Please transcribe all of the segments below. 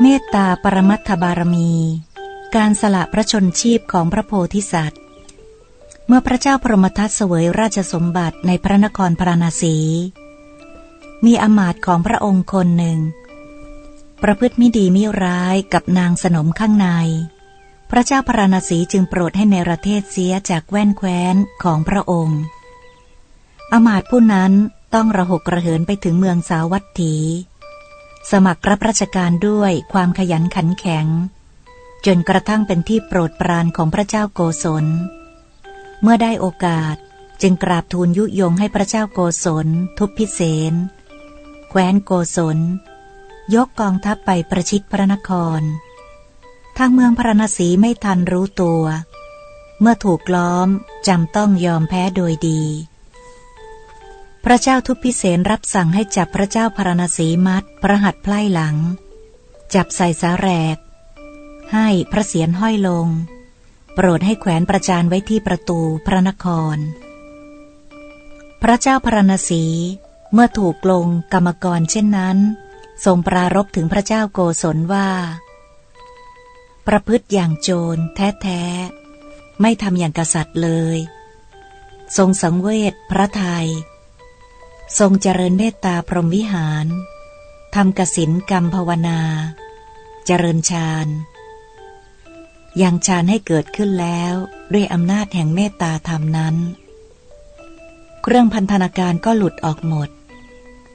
เมตตาปรมัตถบารมี การสละพระชนชีพของพระโพธิสัตว์ เมื่อพระเจ้าพรหมทัตเสวยราชสมบัติในพระนครพราณสี มีอมาตย์ของพระองค์คนหนึ่ง ประพฤติมิดีมิร้ายกับนางสนมข้างใน พระเจ้าพราณสีจึงโปรดให้ในประเทศเสียจากแว่นแคว้นของพระองค์ อมาตย์ผู้นั้นต้องระหกระเหินไปถึงเมืองสาวัตถี สมัครรับราชการด้วยความขยันขันแข็ง จนกระทั่งเป็นที่โปรดปรานของพระเจ้าโกศล เมื่อได้โอกาสจึงกราบทูลยุยงให้พระเจ้าโกศล ทุบพิเศษแคว้นโกศล ยกกองทัพไปประชิดพระนคร ทางเมืองพระนศีไม่ทันรู้ตัว เมื่อถูกล้อมจำต้องยอมแพ้โดยดี พระเจ้าทุพพิเศษรับสั่งให้จับพระเจ้าพระนศีมัดพระหัตถ์ไพล่หลัง จับใส่สาแรก ให้พระเศียรห้อยลง โปรดให้แขวนประจานไว้ที่ประตูพระนคร พระเจ้าพระนศีเมื่อถูกลงกรรมกรเช่นนั้น ทรงปรารบถึงพระเจ้าโกศลว่า ประพฤติอย่างโจรแท้ๆ ไม่ทำอย่างกษัตริย์เลย ทรงสังเวชพระไทย ทรงเจริญเมตตาพรหมวิหาร ทำกสินกรรมภาวนา เจริญฌานยังฌานให้เกิดขึ้นแล้วด้วยอำนาจแห่งเมตตาธรรมนั้น เครื่องพันธนาการก็หลุดออกหมด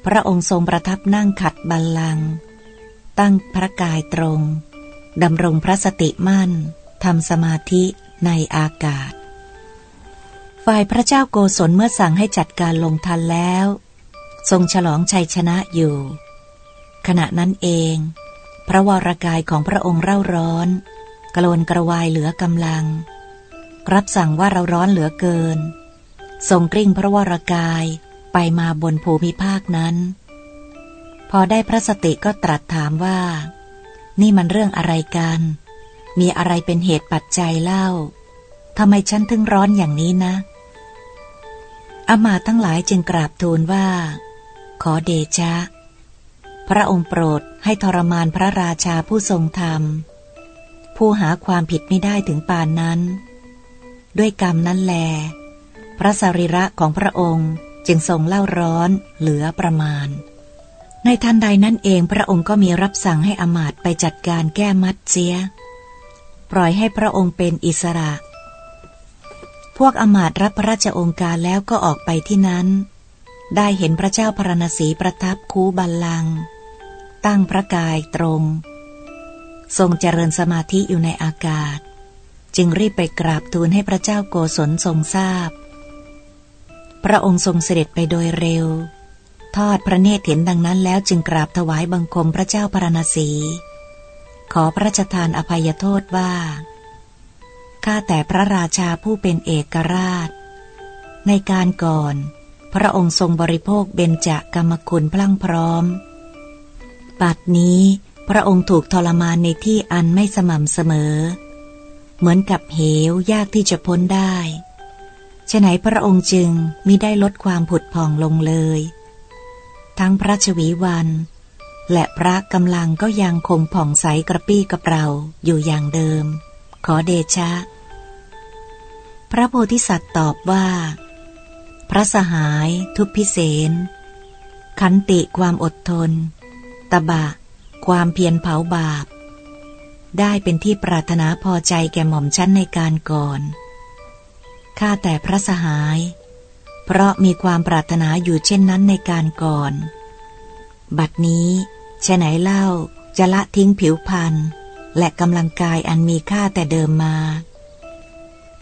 พระองค์ทรงประทับนั่งขัดบัลลังก์ตั้งพระกายตรงดำรงพระสติมั่นทำสมาธิในอากาศ ฝ่ายพระเจ้าโกศลเมื่อสั่งให้จัดการลงทันแล้ว ทรงฉลองชัยชนะอยู่ ขณะนั้นเอง พระวรากายของพระองค์เร่าร้อน กระโลนกระวายเหลือกำลัง รับสั่งว่าเราร้อนเหลือเกิน ทรงกริ่งพระวรากายไปมาบนภูมิภาคนั้น พอได้พระสติก็ตรัสถามว่า นี่มันเรื่องอะไรกัน มีอะไรเป็นเหตุปัจจัยเล่าทำไมฉันถึงร้อนอย่างนี้นะอามาตั้งหลายจึงกราบทูลว่า ขอเดชะ พระองค์โปรดให้ทรมานพระราชาผู้ทรงธรรม ผู้หาความผิดไม่ได้ถึงปานนั้น ด้วยกรรมนั้นแล พระสรีระของพระองค์จึงทรงเล่าร้อนเหลือประมาณ ในทันใดนั้นเองพระองค์ก็มีรับสั่งให้อมาต์ไปจัดการแก้มัดเสีย ปล่อยให้พระองค์เป็นอิสระ พวกอมาตรับพระราชองค์การแล้วก็ออกไปที่นั้น ได้เห็นพระเจ้าพระนศีประทับคูบัลลัง ตั้งพระกายตรง ทรงเจริญสมาธิอยู่ในอากาศ จึงรีบไปกราบทูลให้พระเจ้าโกศลทรงทราบพระองค์ทรงเสด็จไปโดยเร็ว ทอดพระเนตรเห็นดังนั้นแล้วจึงกราบถวายบังคมพระเจ้าพระนศีขอพระราชทานอภัยโทษว่าข้าแต่พระราชาผู้เป็นเอกราช ในการก่อน พระองค์ทรงบริโภคเบญจกรรมคุณพลั่งพร้อม ปัดนี้พระองค์ถูกทรมานในที่อันไม่สม่ำเสมอ เหมือนกับเหวยากที่จะพ้นได้ฉะไหนพระองค์จึงมิได้ลดความผุดผ่องลงเลย ทั้งพระชวีวัน และพระกำลังก็ยังคงผ่องใสกระปี้กระเปร่าอยู่อย่างเดิม ขอเดชะ พระโพธิสัตว์ตอบว่า พระสหาย ทุพพิเศษขันติความอดทน ตบะ ความเพียรเผาบาป ได้เป็นที่ปรารถนาพอใจแก่หม่อมชั้นในการก่อน ข้าแต่พระสหาย เพราะมีความปรารถนาอยู่เช่นนั้นในการก่อน บัดนี้ฉไหนเล่าจะละทิ้งผิวพันธ์และกำลังกายอันมีค่าแต่เดิมมา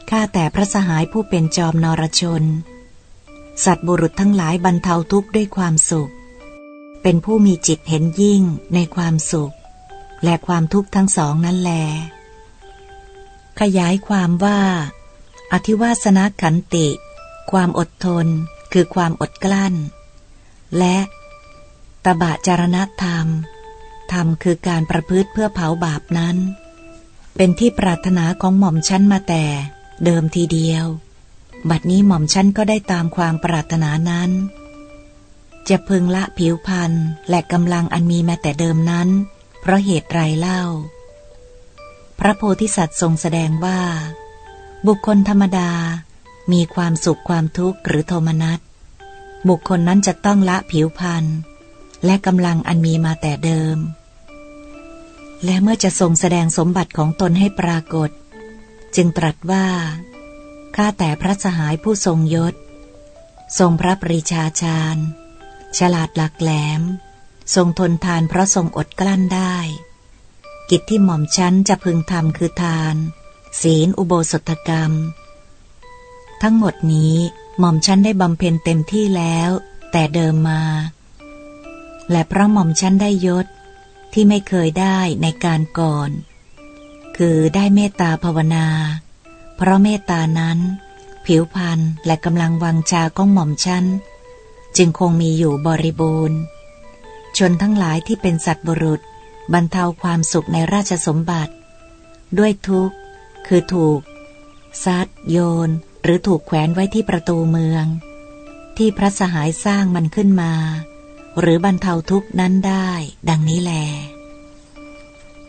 ข้าแต่พระสหายผู้เป็นจอมนรชน สัตว์บุรุษทั้งหลายบรรเทาทุกข์ด้วยความสุข เป็นผู้มีจิตเห็นยิ่งในความสุข และความทุกข์ทั้งสองนั่นแล ขยายความว่า อธิวาสนาขันติ ความอดทนคือความอดกลั้น และตบะจารณธรรม ธรรมคือการประพฤติเพื่อเผาบาปนั้น เป็นที่ปรารถนาของหม่อมชั้นมาแต่เดิมทีเดียว บัดนี้หม่อมชั้นก็ได้ตามความปรารถนานั้น จะพึงละผิวพันธ์และกำลังอันมีมาแต่เดิมนั้น เพราะเหตุไรเล่า พระโพธิสัตว์ทรงแสดงว่า บุคคลธรรมดา มีความสุขความทุกข์หรือโทมนัส บุคคลนั้นจะต้องละผิวพันธ์และกำลังอันมีมาแต่เดิม และเมื่อจะทรงแสดงสมบัติของตนให้ปรากฏ จึงตรัสว่า ข้าแต่พระสหายผู้ทรงยศ ทรงพระปรีชาชาญ ฉลาดหลักแหลม ทรงทนทานเพราะทรงอดกลั้นได้ กิจที่หม่อมชั้นจะพึงทำคือทาน ศีลอุโบสถกรรม ทั้งหมดนี้หม่อมชั้นได้บำเพ็ญเต็มที่แล้ว แต่เดิมมา และเพราะหม่อมชั้นได้ยศที่ไม่เคยได้ในการก่อน คือได้เมตตาภาวนา เพราะเมตตานั้น ผิวพรรณและกำลังวังชาของหม่อมชั้น จึงคงมีอยู่บริบูรณ์ ชนทั้งหลายที่เป็นสัตว์บุรุษ บรรเทาความสุขในราชสมบัติ ด้วยทุกข์ คือถูก ซัดโยน หรือถูกแขวนไว้ที่ประตูเมือง ที่พระสหายสร้างมันขึ้นมา หรือบรรเทาทุกข์นั้นได้ ดังนี้แล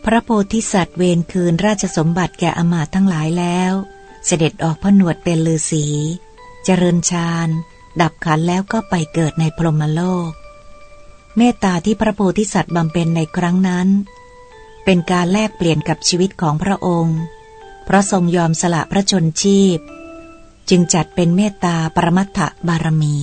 พระโพธิสัตว์เวรคืนราชสมบัติแก่อมาตทั้งหลายแล้ว เสด็จออกพนวดเป็นลือสีเจริญฌานดับขันแล้วก็ไปเกิดในพรหมโลก เมตตาที่พระโพธิสัตว์บำเพ็ญในครั้งนั้น เป็นการแลกเปลี่ยนกับชีวิตของพระองค์ เพราะทรงยอมสละพระชนชีพ จึงจัดเป็นเมตตาปรมัตถบารมี